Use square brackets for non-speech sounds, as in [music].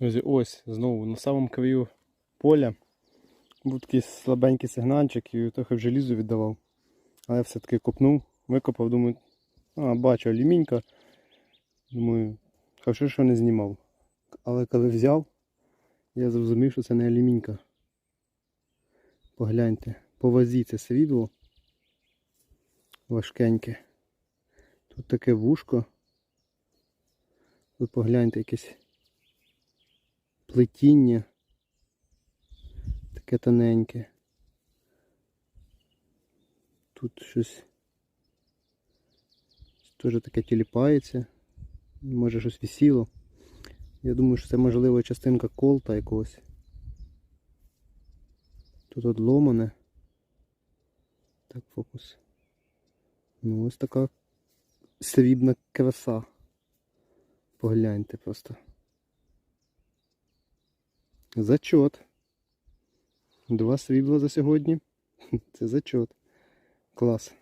Друзі, ось знову на самому краю поля був такий слабенький сигнальчик і трохи в желізу віддавав. Але все-таки копнув, викопав, думаю, а, бачу, алюмінька. Думаю, хорошо, що не знімав. Але коли взяв, я зрозумів, що це не алюмінька. Погляньте, по вазі це срібло важкеньке. Тут таке вушко. Тут погляньте якесь плетіння. Таке тоненьке. Тут щось теж таке тіліпається. Може щось висіло. Я думаю, що це можливо частинка колта якогось. Тут от ломане. Так, фокус. Ну, ось така срібна краса. Погляньте просто. Зачот. Два срібла за сьогодні. [laughs] Це зачот. Клас.